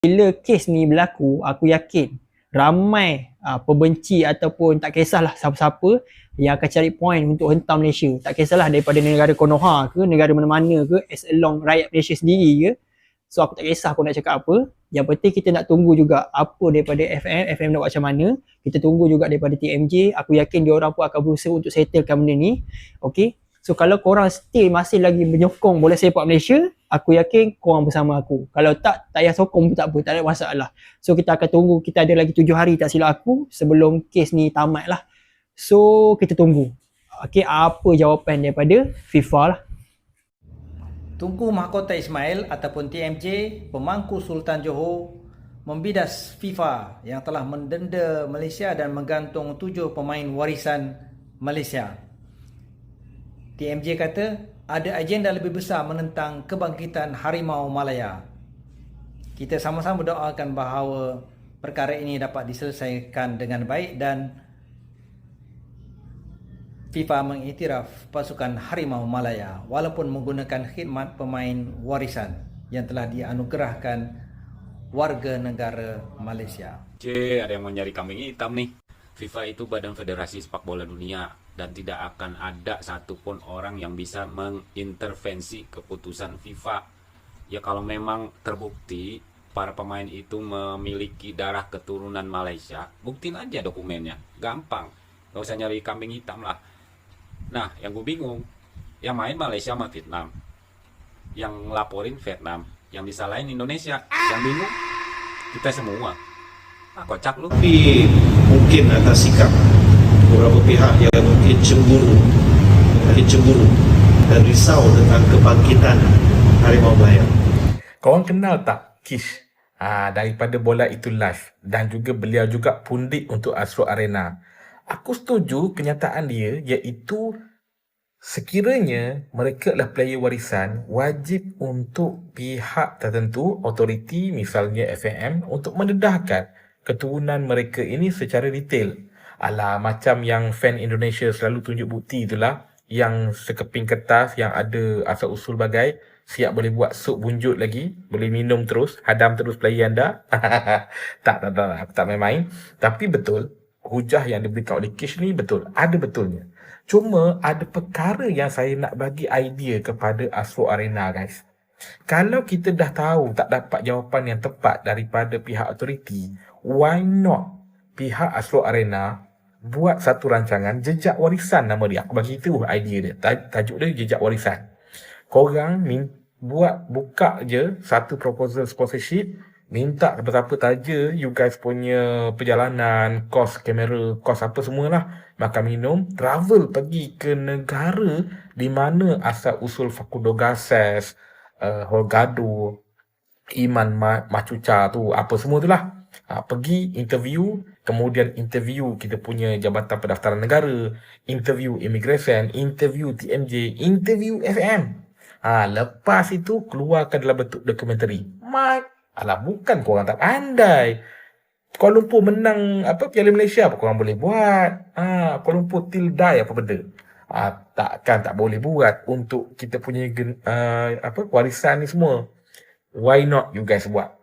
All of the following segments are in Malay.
bila kes ni berlaku, aku yakin ramai uh, pembenci ataupun tak kisahlah siapa-siapa yang akan cari point untuk hentam Malaysia. Tak kisahlah daripada negara Konoha ke, negara mana-mana ke, as along rakyat Malaysia sendiri ke. So aku tak kisah aku nak cakap apa. Yang penting kita nak tunggu juga apa daripada FM, FM nak buat macam mana. Kita tunggu juga daripada TMJ. Aku yakin dia orang pun akan berusaha untuk settlekan benda ni. Okay. So kalau korang still masih lagi menyokong bola sepak Malaysia, aku yakin korang bersama aku. Kalau tak, tak payah sokong pun tak apa, tak ada masalah. So kita akan tunggu, kita ada lagi tujuh hari tak silap aku sebelum kes ni tamat lah. So kita tunggu. Okay, apa jawapan daripada FIFA lah. Tunku Mahkota Ismail ataupun TMJ, pemangku Sultan Johor membidas FIFA yang telah mendenda Malaysia dan menggantung tujuh pemain warisan Malaysia. TMJ kata ada agenda lebih besar menentang kebangkitan Harimau Malaya. Kita sama-sama doakan bahawa perkara ini dapat diselesaikan dengan baik dan FIFA mengiktiraf pasukan Harimau Malaya walaupun menggunakan khidmat pemain warisan yang telah dianugerahkan warga negara Malaysia. C, ada yang mau nyari kambing hitam nih. FIFA itu badan federasi sepak bola dunia dan tidak akan ada satupun orang yang bisa mengintervensi keputusan FIFA. Ya kalau memang terbukti para pemain itu memiliki darah keturunan Malaysia, buktiin aja dokumennya. Gampang. Gak usah nyari kambing hitam lah. Nah, yang gue bingung, yang main Malaysia sama Vietnam. Yang laporin Vietnam, yang disalahin Indonesia. Yang bingung, kita semua. Ah, kocak lu. Tapi mungkin atas sikap beberapa pihak yang mungkin cemburu mungkin cemburu dan risau tentang kebangkitan Harimau Melaya. Korang kenal tak Kish? Ha, daripada bola itu live dan juga beliau juga pundik untuk Astro Arena. Aku setuju kenyataan dia iaitu sekiranya mereka adalah player warisan wajib untuk pihak tertentu, autoriti misalnya FAM untuk mendedahkan keturunan mereka ini secara detail. Alah macam yang fan Indonesia selalu tunjuk bukti itulah yang sekeping kertas yang ada asal usul bagai siap boleh buat sup bunjut lagi boleh minum terus hadam terus player anda. Tak tak tak aku tak main-main. Tapi betul hujah yang diberikan oleh Kish ni betul ada betulnya. Cuma ada perkara yang saya nak bagi idea kepada Astro Arena guys. Kalau kita dah tahu tak dapat jawapan yang tepat daripada pihak autoriti why not pihak Astro Arena buat satu rancangan jejak warisan nama dia. Aku bagi itu idea dia. Tajuk dia jejak warisan. Korang min, buat buka je satu proposal sponsorship minta berapa taja you guys punya perjalanan, kos kamera, kos apa semualah, makan minum, travel pergi ke negara di mana asal usul Fakundo Gases, uh, Holgado, Iman Macuca tu, apa semua tu lah. Ha, pergi interview, kemudian interview kita punya Jabatan Pendaftaran Negara, interview immigration, interview TMJ, interview FM. Ha, lepas itu keluarkan dalam bentuk dokumentari. Mat, alah bukan korang tak pandai. Kuala Lumpur menang apa Piala Malaysia apa korang boleh buat? Ha, Kuala Lumpur till die apa benda? Ha, takkan tak boleh buat untuk kita punya uh, apa warisan ni semua. Why not you guys buat?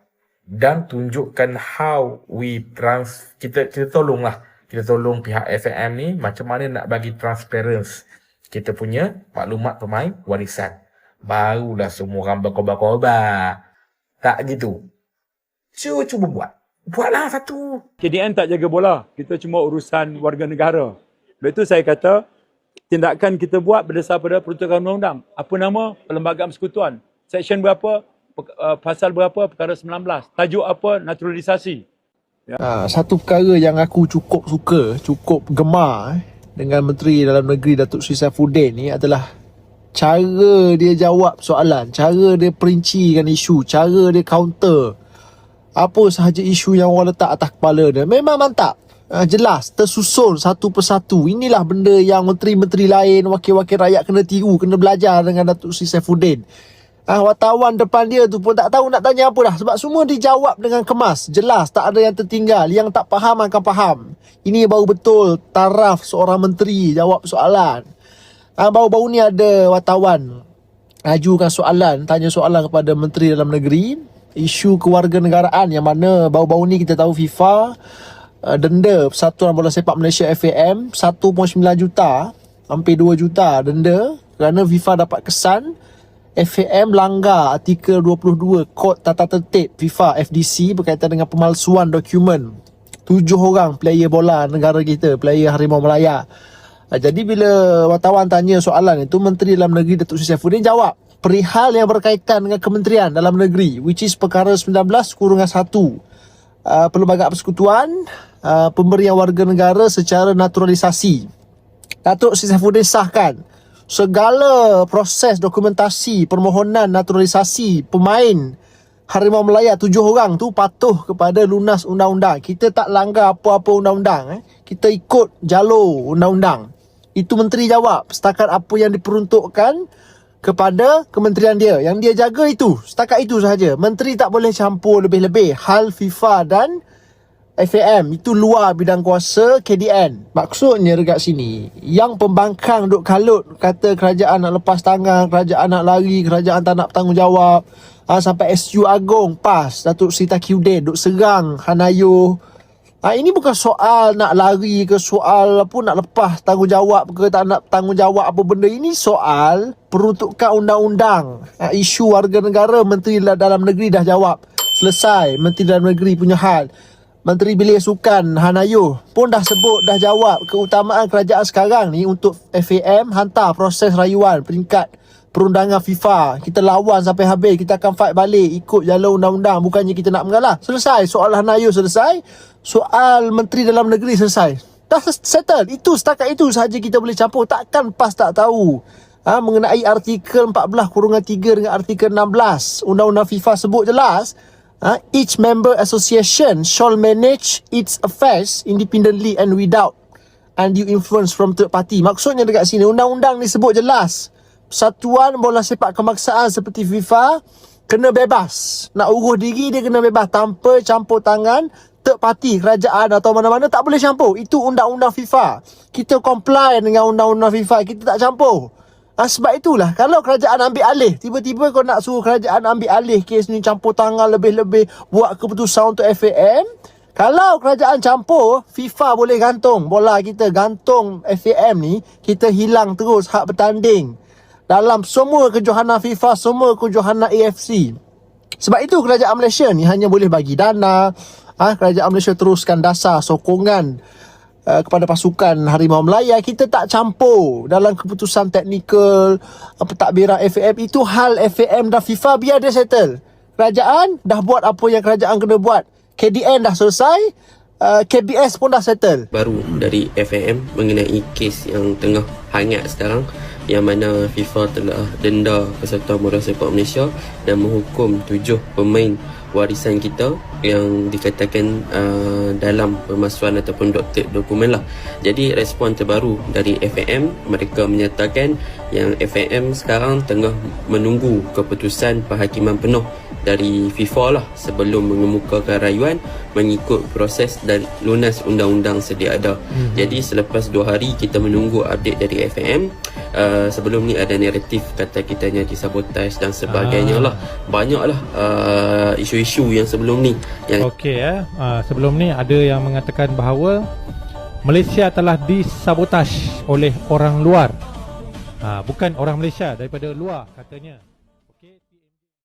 Dan tunjukkan how we trans kita kita tolonglah kita tolong pihak FAM ni macam mana nak bagi transparency. Kita punya maklumat pemain warisan. Barulah semua orang berkobar-kobar tak gitu. Cuba cuba buat. Buatlah satu. KDN tak jaga bola. Kita cuma urusan warga negara. Sebab itu saya kata tindakan kita buat berdasar pada peruntukan undang-undang. Apa nama? Perlembagaan persekutuan. Section berapa pasal berapa? Perkara 19 tajuk apa? Naturalisasi. Ya. ha, satu perkara yang aku cukup suka cukup gemar eh, dengan Menteri Dalam Negeri Datuk Sri Saifuddin ni adalah cara dia jawab soalan cara dia perincikan isu cara dia counter apa sahaja isu yang orang letak atas kepala dia. Memang mantap. Uh, jelas tersusun satu persatu. Inilah benda yang menteri-menteri lain wakil-wakil rakyat kena tiru kena belajar dengan Datuk Sri Saifuddin Ah, wartawan depan dia tu pun tak tahu nak tanya apa dah. Sebab semua dijawab dengan kemas. Jelas, tak ada yang tertinggal. Yang tak faham akan faham. Ini baru betul taraf seorang menteri jawab soalan. Ah, baru-baru ni ada wartawan ajukan soalan, tanya soalan kepada Menteri Dalam Negeri. isu kewarganegaraan yang mana baru-baru ni kita tahu FIFA uh, denda Persatuan Bola Sepak Malaysia FAM 1.9 juta hampir 2 juta denda kerana FIFA dapat kesan FAM langgar artikel 22 Kod Tata Tertib FIFA FDC berkaitan dengan pemalsuan dokumen tujuh orang player bola negara kita player Harimau Melaya. Uh, jadi bila wartawan tanya soalan itu Menteri Dalam Negeri Datuk Seri Saifuddin jawab perihal yang berkaitan dengan Kementerian Dalam Negeri which is perkara 19 kurungan 1 uh, Perlembagaan Persekutuan uh, pemberian warga negara secara naturalisasi. Datuk Seri Saifuddin sahkan segala proses dokumentasi permohonan naturalisasi pemain Harimau Melaya tujuh orang tu patuh kepada lunas undang-undang. Kita tak langgar apa-apa undang-undang. Eh. Kita ikut jalur undang-undang. Itu menteri jawab setakat apa yang diperuntukkan kepada kementerian dia. Yang dia jaga itu. Setakat itu sahaja. Menteri tak boleh campur lebih-lebih hal FIFA dan FAM itu luar bidang kuasa KDN. Maksudnya dekat sini, yang pembangkang duk kalut kata kerajaan nak lepas tangan, kerajaan nak lari, kerajaan tak nak bertanggungjawab. Ha, sampai SU Agong pas Datuk Sri Takiuddin duk serang Hanayo. Ha, ini bukan soal nak lari ke soal apa nak lepas tanggungjawab ke tak nak tanggungjawab apa benda. Ini soal peruntukan undang-undang. Ha, isu warga negara Menteri Dalam Negeri dah jawab. Selesai Menteri Dalam Negeri punya hal. Menteri Belia Sukan Hanayo pun dah sebut dah jawab keutamaan kerajaan sekarang ni untuk FAM hantar proses rayuan peringkat perundangan FIFA. Kita lawan sampai habis. Kita akan fight balik ikut jalur undang-undang. Bukannya kita nak mengalah. Selesai. Soal Hanayo selesai. Soal Menteri Dalam Negeri selesai. Dah settle. Itu setakat itu sahaja kita boleh campur. Takkan PAS tak tahu. Ha, mengenai artikel 14 kurungan 3 dengan artikel 16. Undang-undang FIFA sebut jelas. Uh, each member association shall manage its affairs independently and without undue influence from third party. Maksudnya dekat sini, undang-undang ni sebut jelas. Persatuan bola sepak kemaksaan seperti FIFA kena bebas. Nak urus diri dia kena bebas tanpa campur tangan third party, kerajaan atau mana-mana tak boleh campur. Itu undang-undang FIFA. Kita comply dengan undang-undang FIFA. Kita tak campur. Ha, sebab itulah kalau kerajaan ambil alih tiba-tiba kau nak suruh kerajaan ambil alih kes ni campur tangan lebih-lebih buat keputusan untuk FAM kalau kerajaan campur FIFA boleh gantung bola kita gantung FAM ni kita hilang terus hak bertanding dalam semua kejohanan FIFA semua kejohanan AFC sebab itu kerajaan Malaysia ni hanya boleh bagi dana. Ha, kerajaan Malaysia teruskan dasar sokongan uh, kepada pasukan Harimau Melaya kita tak campur dalam keputusan teknikal pentadbiran FAM itu hal FAM dan FIFA biar dia settle. Kerajaan dah buat apa yang kerajaan kena buat. KDN dah selesai uh, KBS pun dah settle. Baru dari FAM mengenai kes yang tengah hangat sekarang yang mana FIFA telah denda Persatuan Bola Sepak Malaysia dan menghukum tujuh pemain warisan kita yang dikatakan uh, dalam pemalsuan ataupun doktor dokumen lah. Jadi respon terbaru dari FAM mereka menyatakan yang FAM sekarang tengah menunggu keputusan perhakiman penuh dari FIFA lah sebelum mengemukakan rayuan mengikut proses dan lunas undang-undang sedia ada. Hmm. Jadi selepas dua hari kita menunggu update dari FAM. Uh, sebelum ni ada naratif kata kitanya disabotaj dan sebagainya ah. lah. Banyaklah uh, isu-isu yang sebelum ni yang Okey eh uh, sebelum ni ada yang mengatakan bahawa Malaysia telah disabotaj oleh orang luar. Uh, bukan orang Malaysia daripada luar katanya.